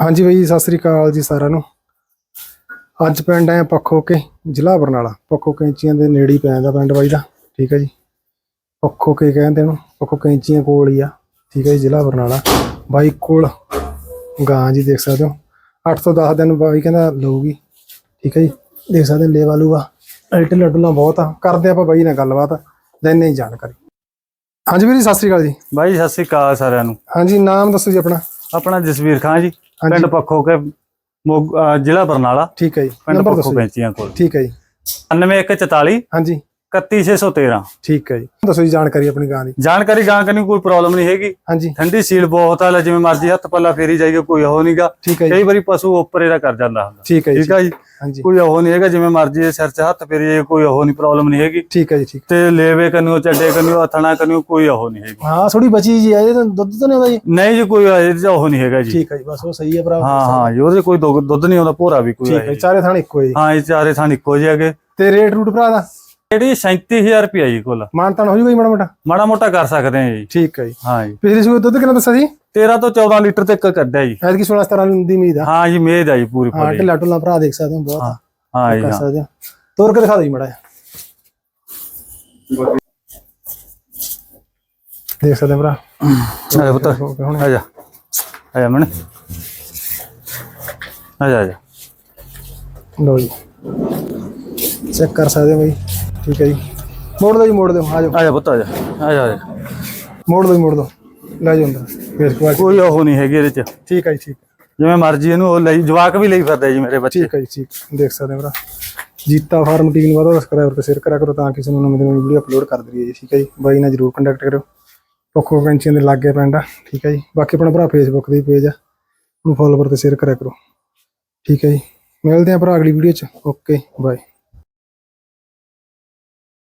ਹਾਂਜੀ ਬਾਈ ਸਤਿ ਸ੍ਰੀ ਅਕਾਲ ਜੀ ਸਾਰਿਆਂ ਨੂੰ। ਅੱਜ ਪਿੰਡ ਆਏ ਪੱਖੋ ਕੇ ਜ਼ਿਲ੍ਹਾ ਬਰਨਾਲਾ। ਪੱਖੋ ਕੈਂਚੀਆਂ ਦੇ ਨੇੜੇ ਹੀ ਪੈਂਦਾ ਪਿੰਡ ਬਾਈ ਦਾ ਠੀਕ ਹੈ ਜੀ। ਪੱਖੋ ਕੇ ਕਹਿੰਦੇ ਨੂੰ ਪੱਖੋ ਕੈਂਚੀਆਂ ਕੋਲ ਹੀ ਆ ਠੀਕ ਹੈ ਜੀ ਜ਼ਿਲ੍ਹਾ ਬਰਨਾਲਾ। ਬਾਈ ਕੋਲ ਗਾਂ ਜੀ ਦੇਖ ਸਕਦੇ ਹੋ। 8 ਤੋਂ 10 ਦਿਨ ਬਾਈ ਕਹਿੰਦਾ ਲਊਗੀ ਠੀਕ ਹੈ ਜੀ। ਦੇਖ ਸਕਦੇ ਹੋ ਲੇਵਾ ਲੂਗਾ ਅਲਟ ਲੱਡੂਲਾਂ ਬਹੁਤ ਆ। ਕਰਦੇ ਆਪਾਂ ਬਾਈ ਨਾਲ ਗੱਲਬਾਤ ਲੈਣੇ ਹੀ ਜਾਣਕਾਰੀ। ਹਾਂਜੀ ਵੀਰ ਸਤਿ ਸ੍ਰੀ ਅਕਾਲ ਜੀ। ਬਾਈ ਸਤਿ ਸ੍ਰੀ ਅਕਾਲ ਸਾਰਿਆਂ ਨੂੰ। ਹਾਂਜੀ ਨਾਮ ਦੱਸੋ ਜੀ ਆਪਣਾ। ਆਪਣਾ ਜਸਵੀਰ ਖਾਨ ਜੀ। ਪਿੰਡ ਪੱਖੋ ਕੇ ਜ਼ਿਲ੍ਹਾ ਬਰਨਾਲਾ। ਠੀਕ ਹੈ ਜੀ। ਪਿੰਡ ਨੰਬਰ ਪੱਖੋ ਦੱਸੋ ਜੀ। ਪੈਂਚੀਆਂ ਕੋਲ। ਠੀਕ ਹੈ ਜੀ। 9144 ਹਾਂਜੀ। 31613 ਠੀਕ ਹੈ ਜੀ। ਦੱਸੋ ਜੀ ਜਾਣਕਾਰੀ ਆਪਣੀ ਗਾਂ ਦੀ। ਜਾਣਕਾਰੀ ਗਾਂ ਕਰਨੀ ਕੋਈ ਪ੍ਰੋਬਲਮ ਨਹੀਂ ਹੈਗੀ। ਹਾਂਜੀ। ਠੰਡੀ ਸੀਲ ਬਹੁਤ ਆ ਲੈ ਜਿਵੇਂ ਮਰਜ਼ੀ ਹੱਥ ਪੱਲਾ ਫੇਰੀ ਜਾਈਏ ਕੋਈ ਉਹ ਨਹੀਂਗਾ ਠੀਕ ਹੈ ਜੀ। ਕਈ ਵਾਰੀ ਪਸ਼ੂ ਉੱਪਰ ਇਹਦਾ ਕਰ ਜਾਂਦਾ ਹੁੰਦਾ। ਠੀਕ ਹੈ ਜੀ ਠੀਕ ਆ ਜੀ? ਹਾਂਜੀ। ਕੋਈ ਉਹ ਨਹੀਂ ਹੈਗਾ ਜਿਵੇਂ ਮਰਜ਼ੀ ਇਹ ਸਿਰ 'ਚ ਹੱਥ ਫੇਰੀ ਜਾਈਏ ਕੋਈ ਉਹ ਨਹੀਂ ਪ੍ਰੋਬਲਮ ਨਹੀਂ ਹੈਗੀ। ਠੀਕ ਹੈ ਜੀ ਠੀਕ। ਤੇ ਲੇਵੇ ਕੰਨਿਓ ਚੱਡੇ ਕੰਨਿਓ ਹਥਣਾ ਕੰਨਿਓ ਕੋਈ ਉਹ ਨਹੀਂ ਹੈਗੀ। ਹਾਂ ਥੋੜੀ ਬਚੀ ਜੀ ਹੈ ਇਹ ਦੁੱਧ ਤਾਂ ਨਹੀਂ ਆਉਂਦਾ ਜੀ। ਨਹੀਂ ਜੀ ਕੋਈ ਇਹਦੇ 'ਚ ਉਹ ਨਹੀਂ ਹੈਗਾ ਜੀ। ਠੀਕ ਹੈ ਜੀ ਬਸ ਉਹ ਸਹੀ ਹੈ ਭਰਾ ਹਾਂ ਹਾਂ ਜੀ ਉਹਦੇ ਕੋਈ ਦੁੱਧ ਨਹੀਂ ਆਉਂਦਾ ਭੋਰਾ ਵੀ ਕੋਈ ਠੀਕ ਹੈ ਹੈ ਚਾਰੇ ਥਾਣੇ ਇੱਕੋ ਹੈ ਜੀ। ਹਾਂ ਇਹ ਚਾਰੇ ਥਾਂ ਇੱਕੋ ਜਿਹੇ ਹੈਗੇ। ਤੇ ਰੇਟ ਰੂਟ ਭਰਾ ਦਾ? ਜਿਹੜੀ 37000 ਰੁਪਏ ਜੀ ਕੁੱਲ। ਮਾਨਤਾਨ ਹੋ ਜੂਗਾ ਜੀ ਮਾੜਾ ਮੋਟਾ? ਮਾੜਾ ਮੋਟਾ ਕਰ ਸਕਦੇ ਆ ਜੀ। ਠੀਕ ਹੈ ਜੀ। ਹਾਂ ਜੀ। ਪਿਛਲੀ ਸੂਏ ਦੁੱਧ ਕਿੰਨਾ ਦੱਸਿਆ ਸੀ? 13 ਤੋਂ 14 ਲੀਟਰ ਤੱਕ ਕੱਢਿਆ ਜੀ। ਐਤਕੀ 16 17 ਦੀ ਉਮੀਦ ਆ। ਹਾਂ ਜੀ ਮੇਦ ਆ ਜੀ ਪੂਰੀ ਹਾਂ ਪੂਰੀ। ਢਿੱਲਾ ਢੁੱਲਾ ਭਰਾ ਦੇਖ ਸਕਦੇ ਹੋ ਬਹੁਤ। ਹਾਂ ਹਾਂ ਜੀ ਕਰ ਹਾਂ। ਸਕਦੇ ਹੋ ਤੋਰ ਕੇ ਦਿਖਾ ਦਿਓ ਜੀ ਮਾੜਾ। ਦੇਖ ਸਕਦੇ ਹੋ ਭਰਾ। ਆ ਜਾ ਪੁੱਤ। ਆ ਜਾ। ਆ ਜਾ ਮਣ। ਆ ਜਾ ਆ ਜਾ। ਲਓ ਜੀ। ਚੈੱਕ ਕਰ ਸਕਦੇ ਹੋ ਬਾਈ। ਠੀਕ ਹੈ ਜੀ। ਮੋੜ ਦਿਓ ਜੀ ਮੋੜ ਦਿਓ ਆ ਜਾਓ। ਆ ਜਾ ਪੁੱਤ ਆ ਜਾ। ਆ ਜਾ ਆ ਜਾ। ਮੋੜ ਦਿਓ ਜੀ, ਮੋੜ ਦਿਓ ਲੈ ਜਾਓ ਅੰਦਰ। ਫੇਰ ਕੁਆਲਿਟੀ ਕੋਈ ਉਹ ਨਹੀਂ ਹੈਗੀ ਇਹਦੇ ਚ। ਠੀਕ ਹੈ ਜੀ ਠੀਕ। ਜਿਵੇਂ ਮਰਜ਼ੀ ਇਹਨੂੰ ਉਹ ਲਈ ਜਵਾਕ ਵੀ ਲਈ ਫਿਰਦਾ ਜੀ ਮੇਰੇ ਬੱਚੇ। ਠੀਕ ਹੈ ਜੀ ਠੀਕ। ਦੇਖ ਸਕਦੇ ਹੋ ਭਰਾ। ਜੀਤਾ ਫਾਰਮ ਟੀਮ ਵਧੋ ਸਬਸਕ੍ਰਾਈਬ ਤੇ ਸ਼ੇਅਰ ਕਰਿਆ ਕਰੋ ਤਾਂ ਕਿਸੇ ਨੂੰ ਨਵੀਂ ਨਵੀਂ ਵੀਡੀਓ ਅਪਲੋਡ ਕਰ ਦਈਏ ਜੀ ਠੀਕ ਹੈ ਜੀ। ਬਾਈ ਨਾਲ ਜਰੂਰ ਕੰਟੈਕਟ ਕਰਿਓ। ਪੱਖੋ ਪੈਂਚੀਆਂ ਦੇ ਲਾਗੇ ਪਿੰਡ ਆ ਠੀਕ ਹੈ ਜੀ। ਬਾਕੀ ਆਪਣਾ ਭਰਾ ਫੇਸਬੁੱਕ ਦੇ ਪੇਜ ਆ। ਉਹਨੂੰ ਫੋਲੋਵਰ ਤੇ ਸ਼ੇਅਰ ਕਰਿਆ ਕਰੋ। ਠੀਕ ਹੈ ਜੀ। ਮਿਲਦੇ ਆ ਭਰਾ ਅਗਲੀ ਵੀਡੀਓ ਚ। Okay bye